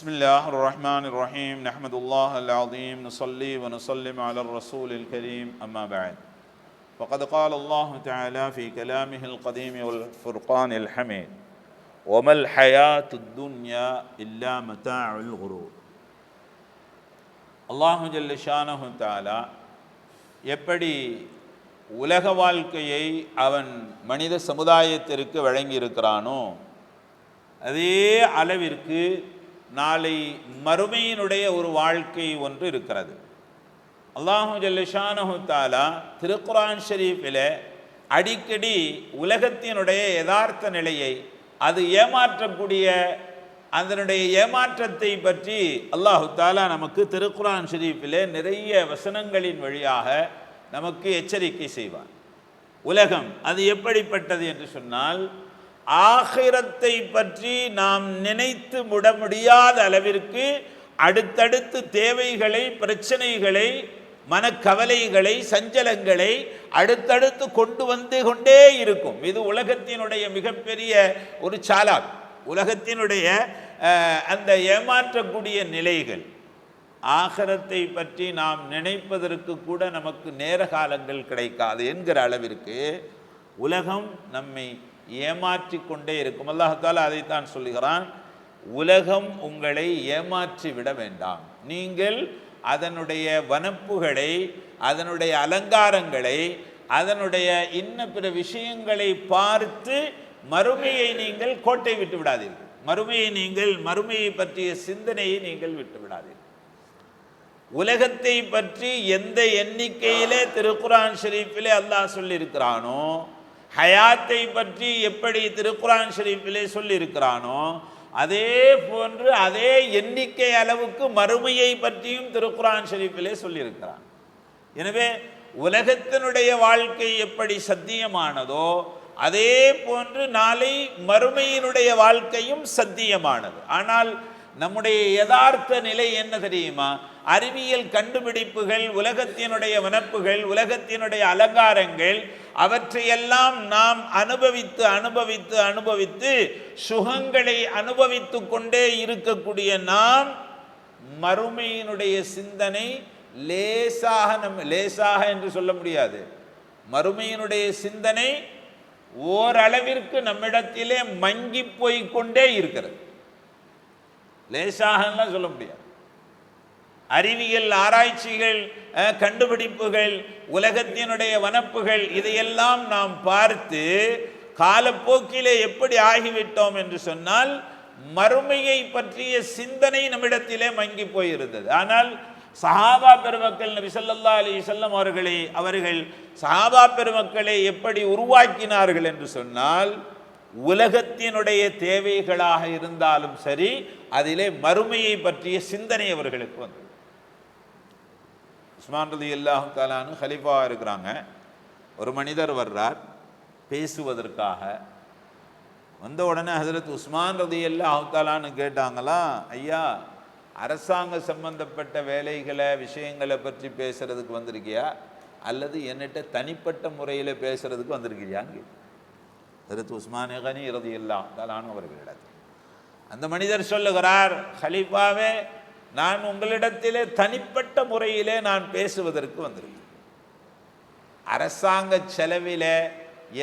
بسم الله الرحمن الرحيم نحمد الله العظيم نصلي ونسلم على الرسول الكريم أما بعد فقد قال الله تعالى في كلامه القديم والفرقان الحميد وما الحياة الدنيا إلا متاع الغرور அல்லாஹு ஜல்ல ஷானஹு தாலா எப்படி உலக வாழ்க்கையை அவன் மனித சமுதாயத்திற்கு வழங்கியிருக்கிறானோ அதே அளவிற்கு நாளை மறுமையினுடைய ஒரு வாழ்க்கை ஒன்று இருக்கிறது. அல்லாஹு ஜல்லிஷானஹு தாலா திருக்குரான் ஷரீஃபில் அடிக்கடி உலகத்தினுடைய யதார்த்த நிலையை அது ஏமாற்றக்கூடிய அதனுடைய ஏமாற்றத்தை பற்றி அல்லாஹு தாலா நமக்கு திருக்குரான் ஷரீஃபிலே நிறைய வசனங்களின் வழியாக நமக்கு எச்சரிக்கை செய்வார் உலகம் அது எப்படிப்பட்டது என்று சொன்னால் ஆகிரத்தை பற்றி நாம் நினைத்து முட முடியாத அளவிற்கு அடுத்தடுத்து தேவைகளை பிரச்சனைகளை மனக்கவலைகளை சஞ்சலங்களை அடுத்தடுத்து கொண்டு வந்து கொண்டே இருக்கும். இது உலகத்தினுடைய மிகப்பெரிய ஒரு சாலாக். உலகத்தினுடைய அந்த ஏமாற்றக்கூடிய நிலைகள். ஆகரத்தை பற்றி நாம் நினைப்பதற்கு கூட நமக்கு நேர காலங்கள் கிடைக்காது என்கிற அளவிற்கு உலகம் நம்மை ஏமாற்றி கொண்டே இருக்கும் அல்லாஹால அதைத்தான் சொல்லுகிறான். உலகம் உங்களை ஏமாற்றி விட வேண்டாம். நீங்கள் அதனுடைய வனப்புகளை அதனுடைய அலங்காரங்களை அதனுடைய இன்ன பிற விஷயங்களை பார்த்து மறுமையை நீங்கள் கோட்டை விட்டு விடாதீர்கள். மறுமையை நீங்கள் மறுமையை பற்றிய சிந்தனையை நீங்கள் விட்டு விடாதீர்கள். உலகத்தை பற்றி எந்த எண்ணிக்கையிலே திருக்குரான் ஷெரீஃபிலே அல்லாஹ் சொல்லியிருக்கிறானோ ஹயாத்தை பற்றி எப்படி திருக்குரான் ஷரீஃபிலே சொல்லியிருக்கிறானோ அதே போன்று அதே எண்ணிக்கை அளவுக்கு மறுமையை பற்றியும் திருக்குரான் ஷரீஃபிலே சொல்லியிருக்கிறான். எனவே உலகத்தினுடைய வாழ்க்கை எப்படி சத்தியமானதோ அதே போன்று நாளை மறுமையினுடைய வாழ்க்கையும் சத்தியமானது. ஆனால் நம்முடைய யதார்த்த நிலை என்ன தெரியுமா? அறிவியல் கண்டுபிடிப்புகள் உலகத்தினுடைய வனப்புகள் உலகத்தினுடைய அலங்காரங்கள் அவற்றையெல்லாம் நாம் அனுபவித்து அனுபவித்து அனுபவித்து சுகங்களை அனுபவித்து கொண்டே இருக்கக்கூடிய நாம் மறுமையினுடைய சிந்தனை லேசாக நம் லேசாக என்று சொல்ல முடியாது. மறுமையினுடைய சிந்தனை ஓரளவிற்கு நம்மிடத்திலே மங்கி போய்கொண்டே இருக்கிறது. லேசாகலாம் சொல்ல முடியாது. அறிவியல் ஆராய்ச்சிகள் கண்டுபிடிப்புகள் உலகத்தினுடைய வனப்புகள் இதையெல்லாம் நாம் பார்த்து காலப்போக்கிலே எப்படி ஆகிவிட்டோம் என்று சொன்னால் மறுமையை பற்றிய சிந்தனை நம்மிடத்திலே மங்கி போயிருந்தது. ஆனால் சஹாபா பெருமக்கள் நபி ஸல்லல்லாஹு அலைஹி வஸல்லம் அவர்களை அவர்கள் சஹாபா பெருமக்களை எப்படி உருவாக்கினார்கள் என்று சொன்னால் உலகத்தினுடைய தேவைகளாக இருந்தாலும் சரி அதிலே மறுமையை பற்றிய சிந்தனை அவர்களுக்கு வந்தது. உஸ்மான் ரதி அல்லாஹு தாலானு ஹலிஃபாவாக இருக்கிறாங்க. ஒரு மனிதர் வர்றார் பேசுவதற்காக. வந்த உடனே ஹசரத் உஸ்மான் ரதி அல்லாஹு தாலான்னு கேட்டாங்களா ஐயா அரசாங்க சம்பந்தப்பட்ட வேலைகளை விஷயங்களை பற்றி பேசுறதுக்கு வந்திருக்கியா? அல்லது என்னிட்ட தனிப்பட்ட முறையில் பேசுறதுக்கு வந்திருக்கிறியாங்க ஹசரத் உஸ்மான் கனி ரதி அல்லாஹு தாலான்னு அவர்களிடத்தில் அந்த மனிதர் சொல்லுகிறார் ஹலீஃபாவே நான் உங்களிடத்திலே தனிப்பட்ட முறையிலே நான் பேசுவதற்கு வந்திருக்கேன் அரசாங்க செலவில்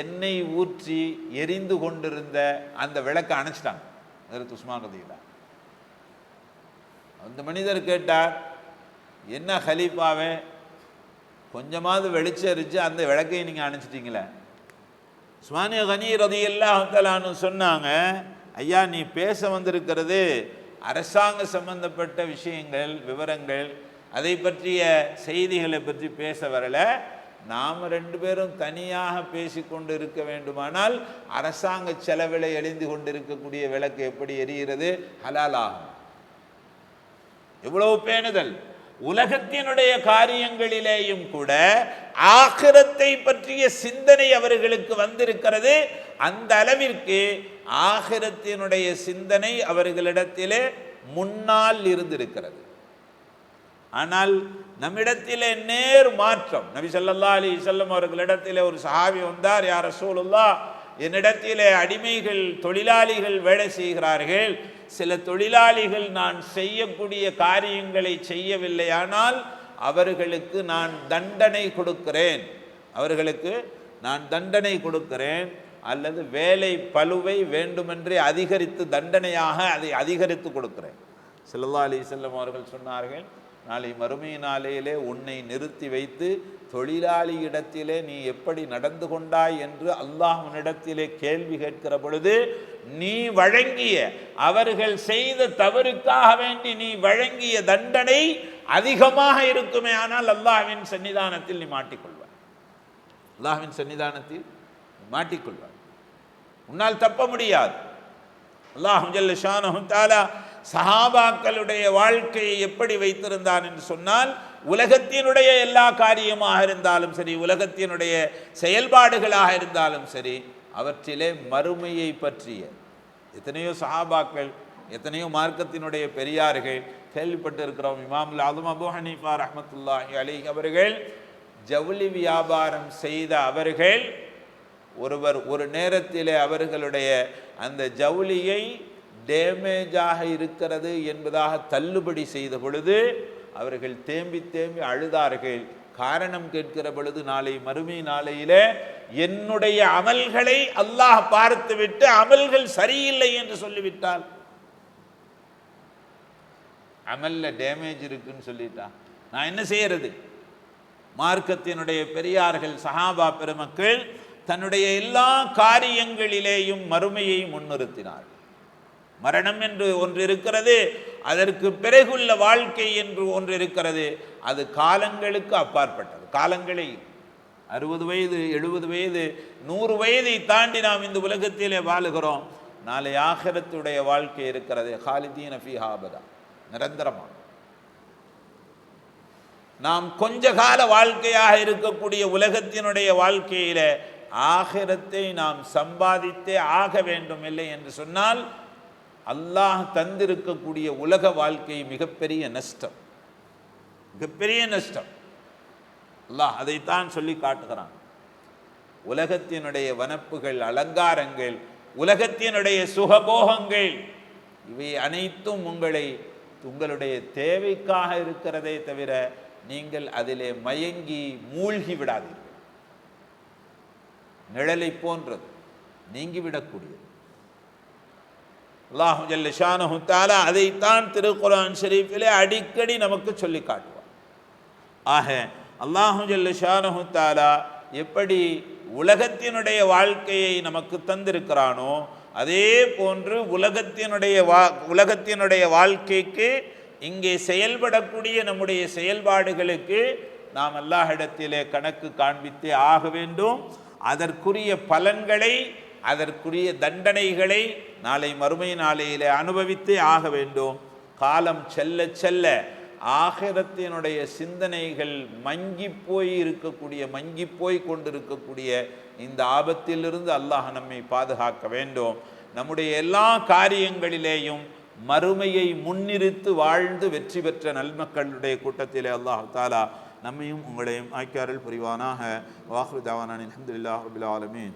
எண்ணெய் ஊற்றி எரிந்து கொண்டிருந்த அந்த விளக்கை அணைச்சிட்டாங்க. அதற்கு உஸ்மான் ரதியில்லா அந்த மனிதர் கேட்டார் என்ன ஹலீஃபாவே கொஞ்சமாவது வெளிச்சம் எரிச்சு அந்த விளக்கையை நீங்கள் அணைச்சிட்டீங்களே? உஸ்மானிய கனி ரதி அல்லாஹலான்னு சொன்னாங்க ஐயா நீ பேச வந்திருக்கிறது அரசாங்க சம்பந்தப்பட்ட விஷயங்கள் விவரங்கள் அதை பற்றிய செய்திகளை பற்றி பேச வரல. நாம் ரெண்டு பேரும் தனியாக பேசிக்கொண்டு இருக்க வேண்டுமானால் அரசாங்க செலவில் எழிந்து கொண்டிருக்கக்கூடிய விளக்கு எப்படி எரிகிறது? ஹலாலாகும். எவ்வளவு பேணுதல்? உலகத்தினுடைய காரியங்களிலேயும் கூட ஆகிரத்தை பற்றிய சிந்தனை அவர்களுக்கு வந்திருக்கிறது. அந்த அளவிற்கு ஆகிரத்தினுடைய சிந்தனை அவர்களிடத்திலே முன்னால் இருந்திருக்கிறது. ஆனால் நம்மிடத்திலே நேர் மாற்றம். நபி ஸல்லல்லாஹு அலி வஸல்லம் அவர்களிடத்திலே ஒரு சஹாபி வந்தார் யார் ரசூலுல்லா என்னிடத்திலே அடிமைகள் தொழிலாளிகள் வேலை செய்கிறார்கள். சில தொழிலாளிகள் நான் செய்யக்கூடிய காரியங்களை செய்யவில்லையானால் அவர்களுக்கு நான் தண்டனை கொடுக்கிறேன். அவர்களுக்கு நான் தண்டனை கொடுக்கிறேன். அல்லது வேலை பளுவை வேண்டுமென்றே அதிகரித்து தண்டனையாக அதை அதிகரித்து கொடுக்கிறேன். ஸல்லல்லாஹு அலி செல்லம் அவர்கள் சொன்னார்கள் நாளை மறுமை நாளையிலே உன்னை நிறுத்தி வைத்து தொழிலாளி இடத்திலே நீ எப்படி நடந்து கொண்டாய்? என்று அல்லாஹ்வினிடத்திலே கேள்வி கேட்கிற பொழுது நீ வழங்கிய அவர்கள் செய்த தவறுக்காக வேண்டி நீ வழங்கிய தண்டனை அதிகமாக இருக்குமே ஆனால் அல்லாஹ்வின் சன்னிதானத்தில் நீ மாட்டிக்கொள்வாய். அல்லாஹ்வின் சன்னிதானத்தில் மாட்டிக்கொள்வார். உன்னால் தப்ப முடியாது. அல்லாஹும் ஜல்ல ஷானஹு சஹாபாக்களுடைய வாழ்க்கையை எப்படி வைத்திருந்தான் என்று சொன்னால் உலகத்தினுடைய எல்லா காரியமாக இருந்தாலும் சரி உலகத்தினுடைய செயல்பாடுகளாக இருந்தாலும் சரி அவற்றிலே மறுமையை பற்றிய எத்தனையோ சஹாபாக்கள் எத்தனையோ மார்க்கத்தினுடைய பெரியார்கள் கேள்விப்பட்டு இருக்கிறோம் இமாமுல் ஆலம் அபு ஹனீஃபா ரஹமத்துல்லாஹி அலி அவர்கள் ஜவுளி வியாபாரம் செய்த அவர்கள் ஒருவர் ஒரு நேரத்திலே அவர்களுடைய அந்த ஜவுளியை டேமேஜாக இருக்கிறது என்பதாக தள்ளுபடி செய்த பொழுது அவர்கள் தேம்பி தேம்பி அழுதார்கள். காரணம் கேட்கிற பொழுது நாளை மறுமை நாளையிலே என்னுடைய அமல்களை அல்லாஹ் பார்த்துவிட்டு அமல்கள் சரியில்லை என்று சொல்லிவிட்டால் அமல்ல டேமேஜ் இருக்குன்னு சொல்லிட்டா நான் என்ன செய்யறது? மார்க்கத்தினுடைய பெரியார்கள் சஹாபா பெருமக்கள் தன்னுடைய எல்லா காரியங்களிலேயும் மறுமையை முன்னிறுத்தினார். மரணம் என்று ஒன்று இருக்கிறது அதற்கு பிறகுள்ள வாழ்க்கை என்று ஒன்று இருக்கிறது அது காலங்களுக்கு அப்பாற்பட்டது. காலங்களை அறுபது வயது எழுபது வயது நூறு வயதை தாண்டி நாம் இந்த உலகத்திலே வாழுகிறோம். நாளை ஆகரத்துடைய வாழ்க்கை இருக்கிறது. ஹாலிதீன் ஃபி ஹாபதா நிரந்தரமாக நாம் கொஞ்ச கால வாழ்க்கையாக இருக்கக்கூடிய உலகத்தினுடைய வாழ்க்கையில ஆகிரத்தை நாம் சம்பாதித்தே ஆக வேண்டும் இல்லை என்று சொன்னால் அல்லாஹ் தந்திருக்கக்கூடிய உலக வாழ்க்கை மிகப்பெரிய நஷ்டம். மிகப்பெரிய நஷ்டம். அல்லாஹ் அதைத்தான் சொல்லி காட்டுகிறான். உலகத்தினுடைய வனப்புகள் அலங்காரங்கள் உலகத்தினுடைய சுகபோகங்கள் இவை அனைத்தும் உங்களை உங்களுடைய தேவைக்காக இருக்கிறதே தவிர நீங்கள் அதிலே மயங்கி மூழ்கி விடாதீர்கள். நிழலை போன்றது நீங்கிவிடக்கூடியது. அல்லாஹு ஜல்ல ஷானஹு அதைத்தான் திருக்குரான் ஷெரீஃபிலே அடிக்கடி நமக்கு சொல்லி காட்டுவார் ஆக அல்லாஹு ஜல்ல ஷானஹு எப்படி உலகத்தினுடைய வாழ்க்கையை நமக்கு தந்திருக்கிறானோ அதே போன்று உலகத்தினுடைய வா உலகத்தினுடைய வாழ்க்கைக்கு இங்கே செயல்படக்கூடிய நம்முடைய செயல்பாடுகளுக்கு நாம் அல்லாஹிடத்திலே கணக்கு காண்பித்தே ஆக வேண்டும். அதற்குரிய பலன்களை அதற்குரிய தண்டனைகளை நாளை மறுமை நாளையிலே அனுபவித்தே ஆக வேண்டும். காலம் செல்ல செல்ல ஆகிரத்தினுடைய சிந்தனைகள் மங்கி போய் இருக்கக்கூடிய மங்கி போய் கொண்டிருக்கக்கூடிய இந்த ஆபத்திலிருந்து அல்லாஹ் நம்மை பாதுகாக்க வேண்டும். நம்முடைய எல்லா காரியங்களிலேயும் மறுமையை முன்னிறுத்து வாழ்ந்து வெற்றி பெற்ற நல்மக்களுடைய கூட்டத்திலே அல்லாஹ் தாலா நம்மையும் உங்களையும் ஆக்கியாரில் புரிவானாக. வாஹு தாவானான் அலமதுல்லாஹ் ரபில் ஆலமீன்.